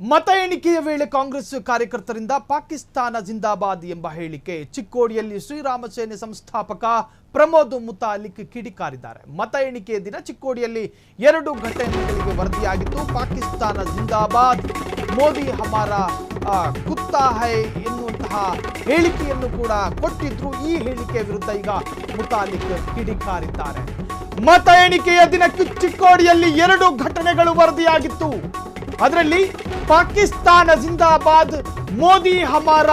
ಮತ ಎಣಿಕೆಯ ವೇಳೆ ಕಾಂಗ್ರೆಸ್ ಕಾರ್ಯಕರ್ತರಿಂದ ಪಾಕಿಸ್ತಾನ ಜಿಂದಾಬಾದ್ ಎಂಬ ಹೇಳಿಕೆ. ಚಿಕ್ಕೋಡಿಯಲ್ಲಿ ಶ್ರೀರಾಮ ಸೇನೆ ಸಂಸ್ಥಾಪಕ ಪ್ರಮೋದ್ ಮುತಾಲಿಕ್ ಕಿಡಿಕಾರಿದ್ದಾರೆ. ಮತ ಎಣಿಕೆಯ ದಿನ ಚಿಕ್ಕೋಡಿಯಲ್ಲಿ ಎರಡು ಘಟನೆಗಳಿಗೆ ವರದಿಯಾಗಿತ್ತು. ಪಾಕಿಸ್ತಾನ ಜಿಂದಾಬಾದ್, ಮೋದಿ ಹಮಾರ ಕುತ್ತಾ ಹೈ ಎನ್ನುವಂತಹ ಹೇಳಿಕೆಯನ್ನು ಕೂಡ ಕೊಟ್ಟಿದ್ರು. ಈ ಹೇಳಿಕೆ ವಿರುದ್ಧ ಈಗ ಮುತಾಲಿಕ್ ಕಿಡಿಕಾರಿದ್ದಾರೆ. ಮತ ಎಣಿಕೆಯ ದಿನಕ್ಕೆ ಚಿಕ್ಕೋಡಿಯಲ್ಲಿ ಎರಡು ಘಟನೆಗಳು ವರದಿಯಾಗಿತ್ತು. ಅದರಲ್ಲಿ ಪಾಕಿಸ್ತಾನ ಜಿಂದಾಬಾದ್, ಮೋದಿ ಹಮಾರ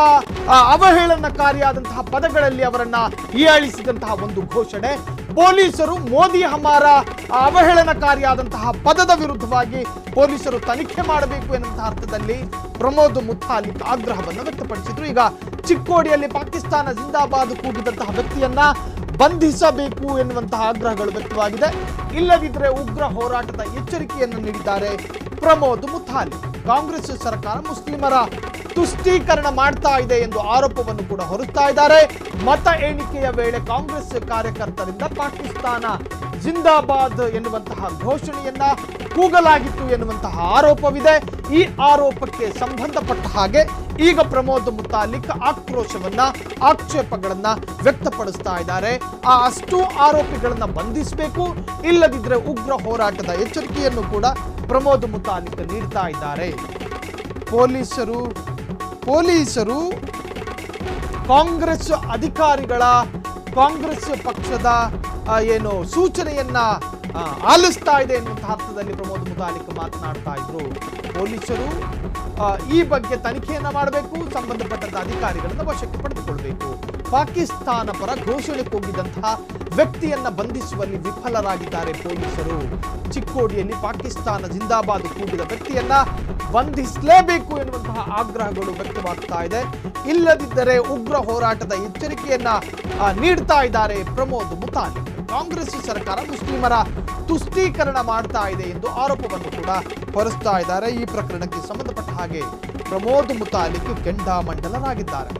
ಅವಹೇಳನಕಾರಿಯಾದಂತಹ ಪದಗಳಲ್ಲಿ ಅವರನ್ನ ಹೀಯಾಳಿಸಿದಂತಹ ಒಂದು ಘೋಷಣೆ. ಪೊಲೀಸರು ಮೋದಿ ಹಮಾರ ಅವಹೇಳನಕಾರಿಯಾದಂತಹ ಪದದ ವಿರುದ್ಧವಾಗಿ ಪೊಲೀಸರು ತನಿಖೆ ಮಾಡಬೇಕು ಎನ್ನುವಂತಹ ಅರ್ಥದಲ್ಲಿ ಪ್ರಮೋದ್ ಮುತಾಲಿಕ್ ಆಗ್ರಹವನ್ನು ವ್ಯಕ್ತಪಡಿಸಿದ್ರು. ಈಗ ಚಿಕ್ಕೋಡಿಯಲ್ಲಿ ಪಾಕಿಸ್ತಾನ ಜಿಂದಾಬಾದ್ ಕೂಗಿದಂತಹ ವ್ಯಕ್ತಿಯನ್ನ ಬಂಧಿಸಬೇಕು ಎನ್ನುವಂತಹ ಆಗ್ರಹಗಳು ವ್ಯಕ್ತವಾಗಿದೆ. ಇಲ್ಲದಿದ್ದರೆ ಉಗ್ರ ಹೋರಾಟದ ಎಚ್ಚರಿಕೆಯನ್ನು ನೀಡಿದ್ದಾರೆ ಪ್ರಮೋದ್ ಮುತಾಲಿ ಕಾಂಗ್ರೆಸ್ ಸರ್ಕಾರ ಮುಸ್ಲಿಮರ ತುಷ್ಟೀಕರಣ ಮಾಡ್ತಾ ಇದೆ ಎಂದು ಆರೋಪವನ್ನು ಕೂಡ ಹೊರುತ್ತಾ ಇದ್ದಾರೆ. ಮತ ಎಣಿಕೆಯ ವೇಳೆ ಕಾಂಗ್ರೆಸ್ ಕಾರ್ಯಕರ್ತರಿಂದ ಪಾಕಿಸ್ತಾನ ಜಿಂದಾಬಾದ್ ಎನ್ನುವಂತಹ ಘೋಷಣೆಯನ್ನ ಕೂಗಲಾಗಿತ್ತು ಎನ್ನುವಂತಹ ಆರೋಪವಿದೆ. ಈ ಆರೋಪಕ್ಕೆ ಸಂಬಂಧಪಟ್ಟ ಹಾಗೆ ಈಗ ಪ್ರಮೋದ್ ಮುತಾಲಿಕ್ ಆಕ್ರೋಶವನ್ನ, ಆಕ್ಷೇಪಗಳನ್ನ ವ್ಯಕ್ತಪಡಿಸ್ತಾ ಇದ್ದಾರೆ. ಆ ಅಷ್ಟು ಆರೋಪಿಗಳನ್ನ ಬಂಧಿಸಬೇಕು, ಇಲ್ಲದಿದ್ರೆ ಉಗ್ರ ಹೋರಾಟದ ಎಚ್ಚರಿಕೆಯನ್ನು ಕೂಡ ಪ್ರಮೋದ್ ಮುತಾಲಿಕ್ ನೀಡ್ತಾ ಇದ್ದಾರೆ. ಪೊಲೀಸರು ಪೊಲೀಸರು ಕಾಂಗ್ರೆಸ್ ಅಧಿಕಾರಿಗಳ, ಕಾಂಗ್ರೆಸ್ ಪಕ್ಷದ ಏನು ಸೂಚನೆಯನ್ನ ಆಲಿಸ್ತಾ ಇದೆ ಎನ್ನುವಂತಹ ಅರ್ಥದಲ್ಲಿ ಪ್ರಮೋದ್ ಮುತಾಲಿಕ್ ಮಾತನಾಡ್ತಾ ಇದ್ರು. ಪೊಲೀಸರು ಈ ಬಗ್ಗೆ ತನಿಖೆಯನ್ನ ಮಾಡಬೇಕು, ಸಂಬಂಧಪಟ್ಟಂತ ಅಧಿಕಾರಿಗಳನ್ನು ವಶಕ್ಕೆ ಪಡೆದುಕೊಳ್ಬೇಕು. ಪಾಕಿಸ್ತಾನ ಪರ ಘೋಷಣೆ ಕೂಗಿದಂತಹ ವ್ಯಕ್ತಿಯನ್ನ ಬಂಧಿಸುವಲ್ಲಿ ವಿಫಲರಾಗಿದ್ದಾರೆ ಪೊಲೀಸರು. ಚಿಕ್ಕೋಡಿಯಲ್ಲಿ ಪಾಕಿಸ್ತಾನ ಜಿಂದಾಬಾದ್ ಕೂಗಿದ ವ್ಯಕ್ತಿಯನ್ನ ಬಂಧಿಸಲೇಬೇಕು ಎನ್ನುವಂತಹ ಆಗ್ರಹಗಳು ವ್ಯಕ್ತವಾಗ್ತಾ ಇದೆ. ಇಲ್ಲದಿದ್ದರೆ ಉಗ್ರ ಹೋರಾಟದ ಎಚ್ಚರಿಕೆಯನ್ನ ನೀಡ್ತಾ ಇದ್ದಾರೆ ಪ್ರಮೋದ್ ಮುತಾಲಿಕ್. ಕಾಂಗ್ರೆಸ್ ಸರ್ಕಾರ ಮುಸ್ಲಿಮರ ತುಷ್ಟೀಕರಣ ಮಾಡ್ತಾ ಇದೆ ಎಂದು ಆರೋಪವನ್ನು ಕೂಡ ಹೊರಿಸ್ತಾ ಇದ್ದಾರೆ. ಈ ಪ್ರಕರಣಕ್ಕೆ ಸಂಬಂಧಪಟ್ಟ ಹಾಗೆ ಪ್ರಮೋದ್ ಮುತಾಲಿಕ್ ಕೆಂಡಾಮಂಡಲರಾಗಿದ್ದಾರೆ.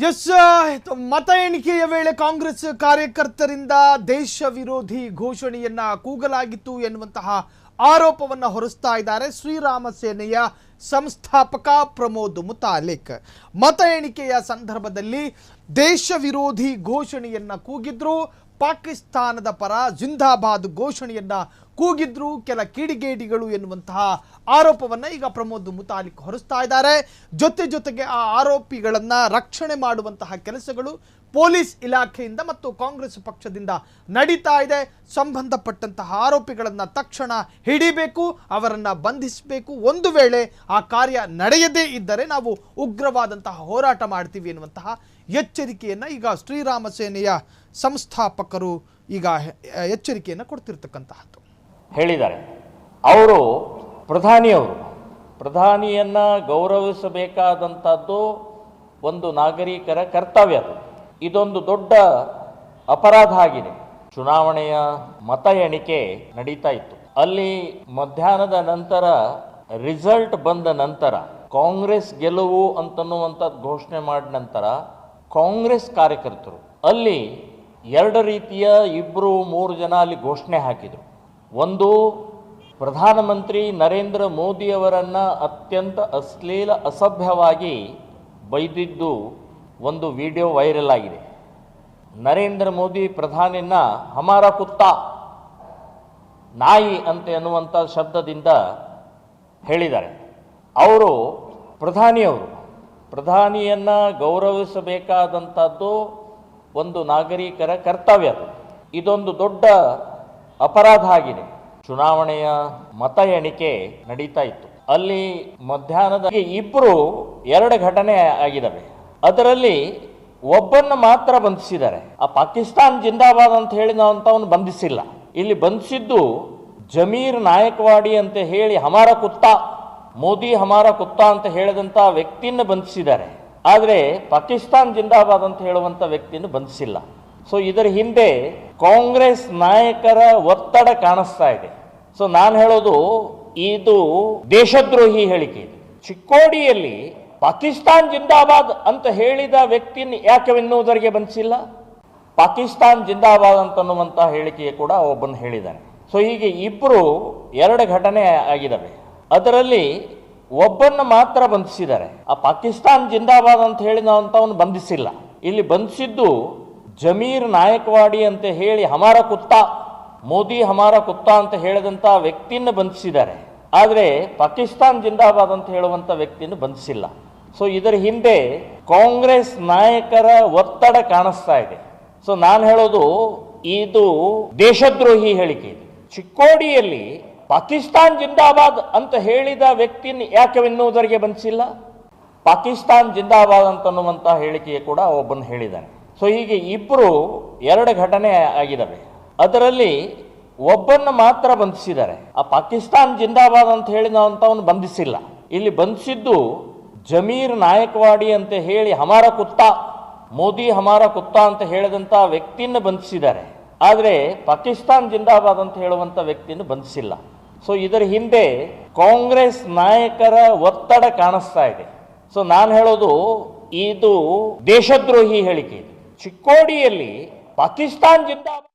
ಎಸ್ ಮತ ಎಣಿಕೆಯ ವೇಳೆ ಕಾಂಗ್ರೆಸ್ ಕಾರ್ಯಕರ್ತರಿಂದ ದೇಶ ವಿರೋಧಿ ಘೋಷಣೆಯನ್ನ ಕೂಗಲಾಗಿತ್ತು ಎನ್ನುವಂತಹ ಆರೋಪವನ್ನ ಹೊರಿಸ್ತಾ ಇದ್ದಾರೆ ಶ್ರೀರಾಮ ಸೇನೆಯ ಸಂಸ್ಥಾಪಕ ಪ್ರಮೋದ್ ಮುತಾಲಿಕ್. ಮತ ಎಣಿಕೆಯ ಸಂದರ್ಭದಲ್ಲಿ ದೇಶ ವಿರೋಧಿ ಘೋಷಣೆಯನ್ನ ಕೂಗಿದ್ರು ಪಾಕಿಸ್ತಾನದ ಪರ ಜಿಂದಾಬಾದ್ ಘೋಷಣೆಯನ್ನ ಕೂಗಿದ್ರು ಕೆಲ ಕಿಡಿಗೇಡಿಗಳು ಎನ್ನುವಂತಹ ಆರೋಪವನ್ನ ಈಗ ಪ್ರಮೋದ್ ಮುತಾಲಿಕ್ ಹೊರಿಸ್ತಾ ಇದ್ದಾರೆ. ಜೊತೆ ಜೊತೆಗೆ ಆ ಆರೋಪಿಗಳನ್ನ ರಕ್ಷಣೆ ಮಾಡುವಂತಹ ಕೆಲಸಗಳು ಪೊಲೀಸ್ ಇಲಾಖೆಯಿಂದ ಮತ್ತು ಕಾಂಗ್ರೆಸ್ ಪಕ್ಷದಿಂದ ನಡೀತಾ ಇದೆ. ಸಂಬಂಧಪಟ್ಟಂತಹ ಆರೋಪಿಗಳನ್ನ ತಕ್ಷಣ ಹಿಡಿಬೇಕು, ಅವರನ್ನು ಬಂಧಿಸಬೇಕು. ಒಂದು ವೇಳೆ ಆ ಕಾರ್ಯ ನಡೆಯದೇ ಇದ್ದರೆ ನಾವು ಉಗ್ರವಾದಂತಹ ಹೋರಾಟ ಮಾಡ್ತೀವಿ ಎನ್ನುವಂತಹ ಎಚ್ಚರಿಕೆಯನ್ನ ಈಗ ಶ್ರೀರಾಮ ಸೇನೆಯ ಸಂಸ್ಥಾಪಕರು ಈಗ ಎಚ್ಚರಿಕೆಯನ್ನು ಕೊಡ್ತಿರ್ತಕ್ಕಂತಹದ್ದು. ಹೇಳಿದ್ದಾರೆ. ಅವರು ಪ್ರಧಾನಿಯವರು. ಪ್ರಧಾನಿಯನ್ನು ಗೌರವಿಸಬೇಕಾದಂಥದ್ದು ಒಂದು ನಾಗರಿಕರ ಕರ್ತವ್ಯ ಅದು. ಇದೊಂದು ದೊಡ್ಡ ಅಪರಾಧ ಆಗಿದೆ. ಚುನಾವಣೆಯ ಮತ ಎಣಿಕೆ ನಡೀತಾ ಇತ್ತು. ಅಲ್ಲಿ ಮಧ್ಯಾಹ್ನದ ನಂತರ ರಿಸಲ್ಟ್ ಬಂದ ನಂತರ ಕಾಂಗ್ರೆಸ್ ಗೆಲುವು ಅಂತನ್ನುವಂಥದ್ದು ಘೋಷಣೆ ಮಾಡಿದ ನಂತರ ಕಾಂಗ್ರೆಸ್ ಕಾರ್ಯಕರ್ತರು ಅಲ್ಲಿ ಎರಡು ರೀತಿಯ ಇಬ್ಬರು ಮೂರು ಜನ ಅಲ್ಲಿ ಘೋಷಣೆ ಹಾಕಿದರು. ಒಂದು, ಪ್ರಧಾನಮಂತ್ರಿ ನರೇಂದ್ರ ಮೋದಿಯವರನ್ನು ಅತ್ಯಂತ ಅಶ್ಲೀಲ ಅಸಭ್ಯವಾಗಿ ಬೈದಿದ್ದು ಒಂದು ವಿಡಿಯೋ ವೈರಲ್ ಆಗಿದೆ. ನರೇಂದ್ರ ಮೋದಿ ಪ್ರಧಾನಿನ ಹಮಾರ ಕುತ್ತಾ, ನಾಯಿ ಅಂತ ಎನ್ನುವಂಥ ಶಬ್ದದಿಂದ ಹೇಳಿದ್ದಾರೆ. ಅವರು ಪ್ರಧಾನಿಯವರು. ಪ್ರಧಾನಿಯನ್ನು ಗೌರವಿಸಬೇಕಾದಂಥದ್ದು ಒಂದು ನಾಗರಿಕರ ಕರ್ತವ್ಯ ಇದೊಂದು ದೊಡ್ಡ ಅಪರಾಧ ಆಗಿದೆ. ಚುನಾವಣೆಯ ಮತ ಎಣಿಕೆ ನಡೀತಾ ಇತ್ತು. ಅಲ್ಲಿ ಮಧ್ಯಾಹ್ನದ ಇಬ್ಬರು ಎರಡು ಘಟನೆ ಆಗಿದ್ದಾವೆ. ಅದರಲ್ಲಿ ಒಬ್ಬನ್ನ ಮಾತ್ರ ಬಂಧಿಸಿದ್ದಾರೆ. ಆ ಪಾಕಿಸ್ತಾನ್ ಜಿಂದಾಬಾದ್ ಅಂತ ಹೇಳಿ ಹೇಳಿದಂಥವನು ಬಂಧಿಸಿಲ್ಲ. ಇಲ್ಲಿ ಬಂಧಿಸಿದ್ದು ಜಮೀರ್ ನಾಯಕವಾಡಿ ಅಂತ ಹೇಳಿ ಹಮಾರ ಕುತ್ತಾ, ಮೋದಿ ಹಮಾರ ಕುತ್ತ ಅಂತ ಹೇಳಿದಂಥ ವ್ಯಕ್ತಿಯನ್ನು ಬಂಧಿಸಿದ್ದಾರೆ. ಆದರೆ ಪಾಕಿಸ್ತಾನ್ ಜಿಂದಾಬಾದ್ ಅಂತ ಹೇಳುವಂಥ ವ್ಯಕ್ತಿಯನ್ನು ಬಂಧಿಸಿಲ್ಲ. ಸೊ ಇದರ ಹಿಂದೆ ಕಾಂಗ್ರೆಸ್ ನಾಯಕರ ಒತ್ತಡ ಕಾಣಿಸ್ತಾ ಇದೆ. ಸೊ ನಾನು ಹೇಳೋದು ಇದು ದೇಶದ್ರೋಹಿ ಹೇಳಿಕೆ ಚಿಕ್ಕೋಡಿಯಲ್ಲಿ ಪಾಕಿಸ್ತಾನ್ ಜಿಂದಾಬಾದ್ ಅಂತ ಹೇಳಿದ ವ್ಯಕ್ತಿಯನ್ನು ಯಾಕೆ ಎನ್ನುವುದರಿಗೆ ಬಂಧಿಸಿಲ್ಲ? ಪಾಕಿಸ್ತಾನ್ ಜಿಂದಾಬಾದ್ ಅಂತನ್ನುವಂಥ ಹೇಳಿಕೆ ಕೂಡ ಒಬ್ಬನು ಹೇಳಿದ್ದಾನೆ. ಸೊ ಹೀಗೆ ಇಬ್ಬರು ಎರಡು ಘಟನೆ ಆಗಿದ್ದಾವೆ. ಅದರಲ್ಲಿ ಒಬ್ಬನ್ನ ಮಾತ್ರ ಬಂಧಿಸಿದ್ದಾರೆ. ಆ ಪಾಕಿಸ್ತಾನ್ ಜಿಂದಾಬಾದ್ ಅಂತ ಹೇಳಿದಂಥವನು ಬಂಧಿಸಿಲ್ಲ. ಇಲ್ಲಿ ಬಂಧಿಸಿದ್ದು ಜಮೀರ್ ನಾಯಕವಾಡಿ ಅಂತ ಹೇಳಿ ಹಮಾರ ಕುತ್ತ, ಮೋದಿ ಹಮಾರ ಕುತ್ತ ಅಂತ ಹೇಳಿದಂಥ ವ್ಯಕ್ತಿಯನ್ನು ಬಂಧಿಸಿದ್ದಾರೆ. ಆದರೆ ಪಾಕಿಸ್ತಾನ್ ಜಿಂದಾಬಾದ್ ಅಂತ ಹೇಳುವಂಥ ವ್ಯಕ್ತಿಯನ್ನು ಬಂಧಿಸಿಲ್ಲ. ಸೊ ಇದರ ಹಿಂದೆ ಕಾಂಗ್ರೆಸ್ ನಾಯಕರ ಒತ್ತಡ ಕಾಣಿಸ್ತಾ ಇದೆ. ಸೊ ನಾನು ಹೇಳೋದು, ಇದು ದೇಶದ್ರೋಹಿ ಹೇಳಿಕೆ ಚಿಕ್ಕೋಡಿಯಲ್ಲಿ ಪಾಕಿಸ್ತಾನ್ ಜಿಂದಾಬಾದ್ ಅಂತ ಹೇಳಿದ ವ್ಯಕ್ತಿಯನ್ನು ಯಾಕೆ ಎನ್ನುವುದರಿಗೆ ಬಂಧಿಸಿಲ್ಲ ಪಾಕಿಸ್ತಾನ್ ಜಿಂದಾಬಾದ್ ಅಂತನ್ನುವಂಥ ಹೇಳಿಕೆ ಕೂಡ ಒಬ್ಬನು ಹೇಳಿದ್ದಾನೆ. ಸೊ ಹೀಗೆ ಇಬ್ಬರು ಎರಡು ಘಟನೆ ಆಗಿದ್ದಾವೆ. ಅದರಲ್ಲಿ ಒಬ್ಬನ್ನು ಮಾತ್ರ ಬಂಧಿಸಿದ್ದಾರೆ. ಆ ಪಾಕಿಸ್ತಾನ್ ಜಿಂದಾಬಾದ್ ಅಂತ ಹೇಳಿದಂಥವನು ಬಂಧಿಸಿಲ್ಲ. ಇಲ್ಲಿ ಬಂಧಿಸಿದ್ದು ಜಮೀರ್ ನಾಯಕವಾಡಿ ಅಂತ ಹೇಳಿ ಹಮಾರ ಕುತ್ತ, ಮೋದಿ ಹಮಾರ ಕುತ್ತ ಅಂತ ಹೇಳಿದಂಥ ವ್ಯಕ್ತಿಯನ್ನು ಬಂಧಿಸಿದ್ದಾರೆ. ಆದರೆ ಪಾಕಿಸ್ತಾನ್ ಜಿಂದಾಬಾದ್ ಅಂತ ಹೇಳುವಂಥ ವ್ಯಕ್ತಿಯನ್ನು ಬಂಧಿಸಿಲ್ಲ. ಸೊ ಇದರ ಹಿಂದೆ ಕಾಂಗ್ರೆಸ್ ನಾಯಕರ ಒತ್ತಡ ಕಾಣಿಸ್ತಾ ಇದೆ. ಸೊ ನಾನು ಹೇಳೋದು ಇದು ದೇಶದ್ರೋಹಿ ಹೇಳಿಕೆ ಚಿಕ್ಕೋಡಿಯಲ್ಲಿ ಪಾಕಿಸ್ತಾನ್ ಜಿಂದಾಬಾದ್